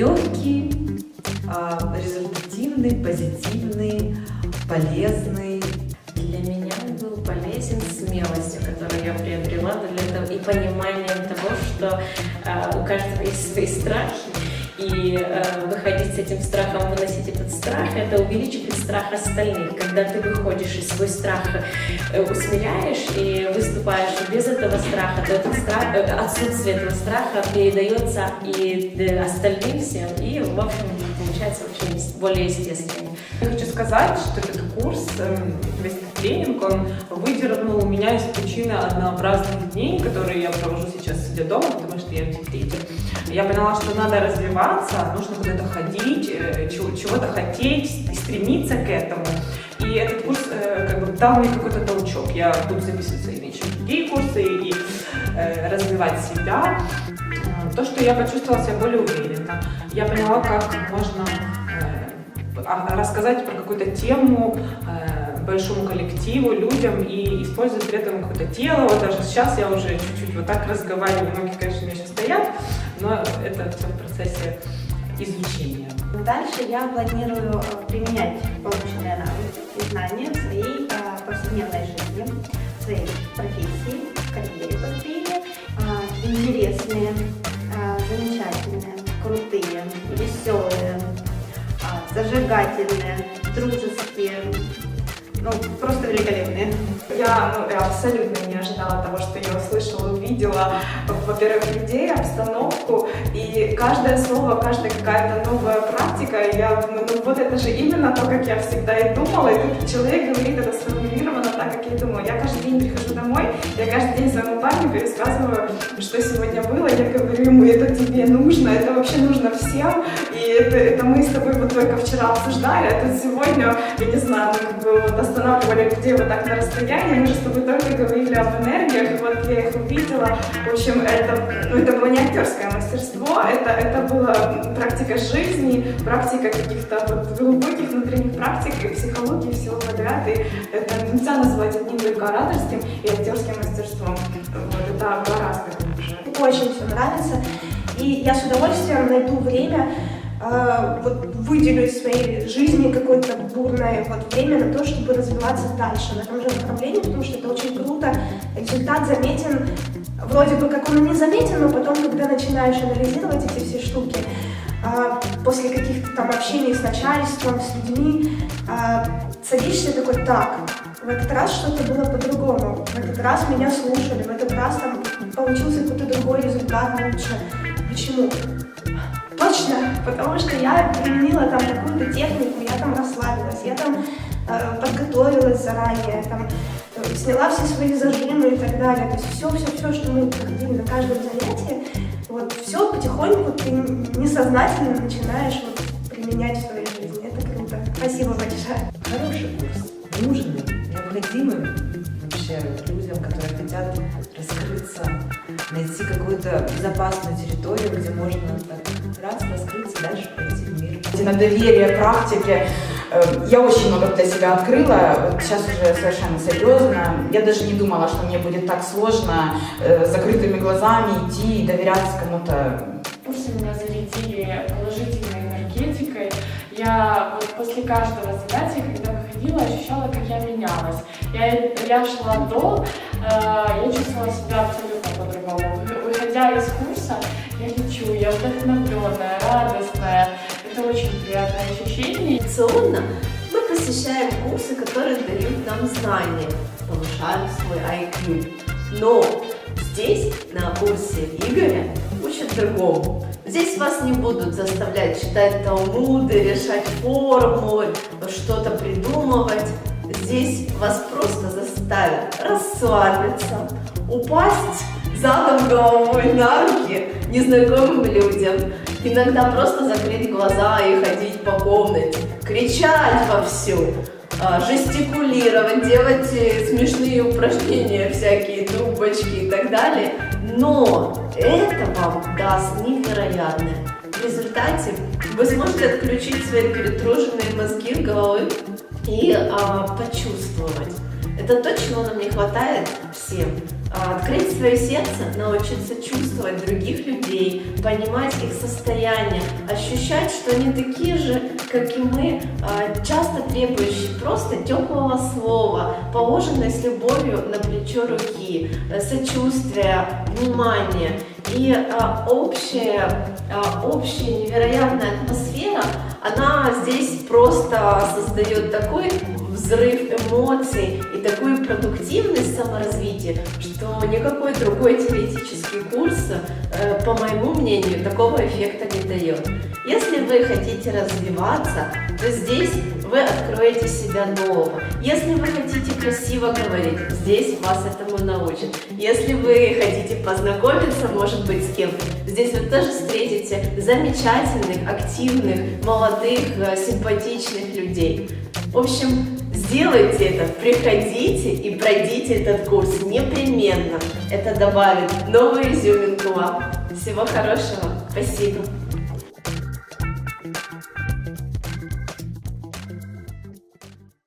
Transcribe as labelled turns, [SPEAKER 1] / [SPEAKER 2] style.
[SPEAKER 1] легкий, а, результативный, позитивный, полезный.
[SPEAKER 2] Для меня был полезен смелостью, которую я приобрела для этого, и пониманием того, что э, у каждого есть свои страхи, и э, выходить с этим страхом, выносить этот страх, это увеличивает страх остальных. Когда ты выходишь и свой страх э, усмиряешь и выступаешь без этого страха, то этот страх, э, отсутствие этого страха передается и э, остальным всем, и, в общем, получается очень более естественно.
[SPEAKER 3] Я хочу сказать, что этот курс, эм, весь этот тренинг, он выдернул меня из пучины однообразных дней, которые я провожу дома, потому что я декрете. Я поняла, что надо развиваться, нужно куда-то ходить, э, чего- чего-то хотеть стремиться к этому. И этот курс э, как бы дал мне какой-то толчок. Я буду записываться и на еще другие курсы, и э, развивать себя. То, что я почувствовала себя более уверенно. Я поняла, как можно а- рассказать про какую-то тему большому коллективу, людям и использовать при этом какое-то тело. Вот даже сейчас я уже чуть-чуть вот так разговариваю. Многие, конечно, у меня сейчас стоят, но это все в процессе изучения.
[SPEAKER 4] Дальше я планирую э, применять полученные навыки и знания в своей э, повседневной жизни, в своей профессии, в карьере быстрее. Э, Интересные, замечательные, крутые, веселые, зажигательные, дружеские, ну, просто великолепные.
[SPEAKER 5] Я, ну, я абсолютно не ожидала того, что я услышала, увидела, во-первых, людей, обстановку, и каждое слово, каждая какая-то новая практика, я думаю, ну вот это же именно то, как я всегда и думала, и тут человек говорит это сформулировано так, как я думаю. Я каждый день прихожу домой, я каждый день своему парню пересказываю, что сегодня было, я говорю ему, это тебе нужно, это вообще нужно всем, и это, это мы с тобой вот только вчера обсуждали, а тут сегодня, я не знаю, мы как бы вот останавливали людей вот так на расстоянии, мы же с тобой только говорили об энергиях, и вот я их увидела. В общем, это, ну, это было не актерское мастерство, это, это была практика жизни, практика каких-то вот глубоких внутренних практик и психологии всего подряд. И это нельзя назвать одним только ораторским и актерским мастерством. Вот, это гораздо глубже.
[SPEAKER 4] Очень все нравится. И я с удовольствием найду время, э, вот выделю из своей жизни какое-то бурное вот время на то, чтобы развиваться дальше в этом же направлении, потому что это очень круто. Результат заметен, вроде бы как он и не заметен, но потом, когда начинаешь анализировать эти все штуки, а, после каких-то там общений с начальством, с людьми, а, садишься такой, так, в этот раз что-то было по-другому, в этот раз меня слушали, в этот раз там получился какой-то другой результат лучше. Почему? Точно, потому что я применила там какую-то технику, я там расслабилась, я там э, подготовилась заранее, там э, сняла все свои зажимы и так далее. То есть все, все, все, что мы проходили на каждом занятии, вот все потихоньку ты несознательно начинаешь вот, применять в своей жизни. Это круто. Спасибо большое.
[SPEAKER 1] Хороший курс, нужный, необходимый вообще людям, которые хотят раскрыться, найти какую-то безопасную территорию, где можно так раз раскрыться, дальше пойти в мир.
[SPEAKER 6] на доверие, практике. Э, Я очень много для себя открыла, сейчас уже совершенно серьезно. Я даже не думала, что мне будет так сложно э, с закрытыми глазами идти и доверяться кому-то.
[SPEAKER 7] Курсы меня зарядили положительной энергетикой. Я вот после каждого занятия, когда выходила, ощущала, как я менялась. Я, я шла до, э, я чувствовала себя абсолютно по-другому. Вы- Выходя из курса, я лечу, я вдохновленная, радостная. Это очень приятное ощущение.
[SPEAKER 8] Традиционно мы посещаем курсы, которые дают нам знания, повышают свой IQ. Но здесь, на курсе Игоря, учат другому. Здесь вас не будут заставлять читать талмуды, решать формулы, что-то придумывать. Здесь вас просто заставят расслабиться, упасть задом головой на руки незнакомым людям, иногда просто закрыть глаза и ходить по комнате, кричать вовсю, а, жестикулировать, делать смешные упражнения, всякие трубочки и так далее. Но это вам даст невероятное. В результате вы сможете отключить свои перетруженные мозги головы и а, почувствовать. Это то, чего нам не хватает всем. а, открыть свое сердце, научиться чувствовать других людей, понимать их состояние, ощущать, что они такие же, как и мы, а, часто требующие просто теплого слова, положенной с любовью на плечо руки, э, сочувствия, внимания. И а, общая, а, общая невероятная атмосфера, она здесь просто создает такой взрыв эмоций и такую продуктивность саморазвития, что никакой другой теоретический курс, э, по моему мнению, такого эффекта не дает. Если вы хотите развиваться, то здесь вы откроете себя нового. Если вы хотите красиво говорить, здесь вас этому научат. Если вы хотите познакомиться, может быть, с кем-то, здесь вы тоже встретите замечательных, активных, молодых, э, симпатичных людей. В общем, сделайте это, приходите и пройдите этот курс непременно. Это добавит новую изюминку вам. Всего хорошего. Спасибо.